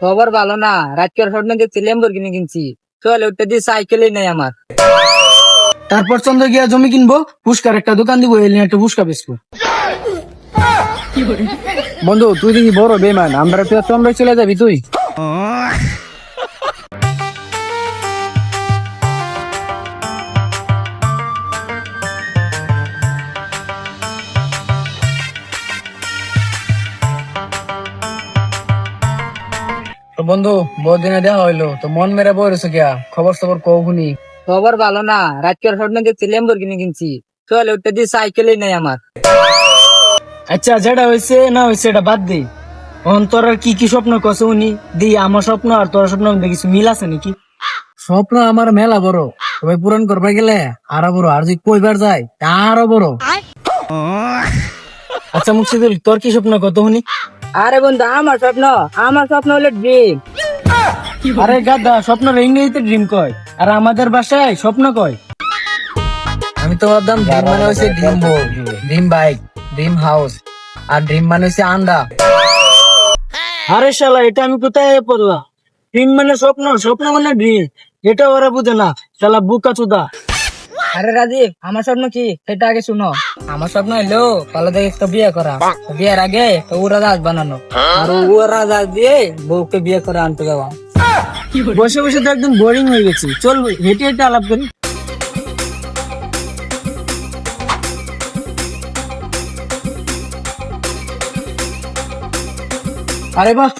খবর ভালো না। রাজকের স্বপ্ন দেখছি ল্যাম্বরগিনি কিনছি। চল ওটা দিয়ে সাইকেলই নেই আমার। তারপর চন্দ্র গিয়া জমি কিনবো পুষ্কার একটা দোকান দিব এলে একটা পুষ্কা বেচবো। বন্ধু তুই দেখি বড় বেমান আমরা তুই চন্দ্র চলে যাবি তুই। তো বন্ধু বহুত দিনে দেখা হইল তো মন মেরে বই রয়েছে গিয়া খবর সবর কও শুনি। খবর ভালো না রাজকের স্বপ্ন দেখছি ল্যাম্বরগিনি কিনছি। চল ওটা দিয়ে সাইকেলই নেই আমার। আচ্ছা যেটা হয়েছে না হয়েছে এটা বাদ দে। এখন তোর আর কি কি স্বপ্ন কছে উনি? দি আমার স্বপ্ন আর তোর স্বপ্ন কিছু মিল আছে নাকি? স্বপ্ন আমার মেলা বড় তবে পূরণ করবে গেলে আরও বড় আর যদি কইবার যায় তা আরও বড়। আচ্ছা মুর্শিদুল তোর কি স্বপ্ন কত শুনি? আরে বন্ধু আমার স্বপ্ন আমার স্বপ্ন হলো ড্রিম আরে গাদা স্বপ্ন ইংরেজিতে ড্রিম কয়। আর আমাদের ভাষায় স্বপ্ন কয়? আমি তো ভাবতাম ড্রিম মানে হচ্ছে dream board dream bike dream house আর ড্রিম মানে হচ্ছে আন্ডা। আরে শালা এটা আমি কোথায় পড়লাম? ড্রিম মানে স্বপ্ন স্বপ্ন মানে ড্রিম এটা ওরা বুঝে না শালা বুকা চুদা আরে রাজীব, আমার স্বপ্ন কি? সেটা আগে শুনো। আমার স্বপ্ন হলো ভালো দেখে একটা বিয়ে করা। বিয়ের আগে তো উড়া জাহাজ বানানো। আর উড়া জাহাজ দিয়ে বউকে বিয়ে করে আনতে যাওয়া। বসে বসে তো একদম বোরিং হয়ে গেছি। চল, হেঁটে হেঁটে আলাপ করি। আরে বাহ,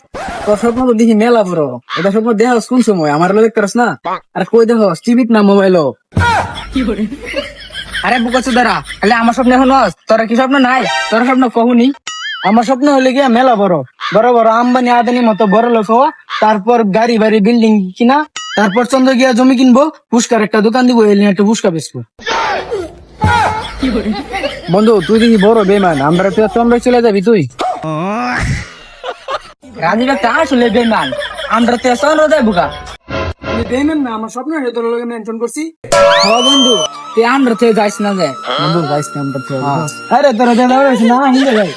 তোর স্বপ্ন তো দেখি মেলা বড়। এটা স্বপ্ন দেহ কোন সময়? আমার দেখতে না? আর কই দেহ টিভিত না মোবাইল। আরে বুকা চুদারা খালি আমার স্বপ্ন এখন তোর কি স্বপ্ন নাই? তোর স্বপ্ন কহুনি। আমার স্বপ্ন হলে গিয়া মেলা বড়। বড় বড় আম্বানি আদানি মতো বড় লোক হওয়া তারপর গাড়ি বাড়ি বিল্ডিং কিনা তারপর চন্দ্র গিয়া জমি কিনবো পুষ্কার একটা দোকান দিব এলে একটা পুষ্কা বেচবো। বন্ধু তুই দেখি বড় বেমান আমরা তুই চন্দ্র চলে যাবি তুই। রাজীব একটা আসলে বেমান আমরা তুই চন্দ্র যাই বুকা পেমেন্ট না আমার স্বপ্ন হলে তোর লগে মেনশন করছি। বন্ধু তুই আমরা যাইস না যে বন্ধু যাইস না আমরা তুই আরে তোরা দাদা না হিন্দে হ্যাঁ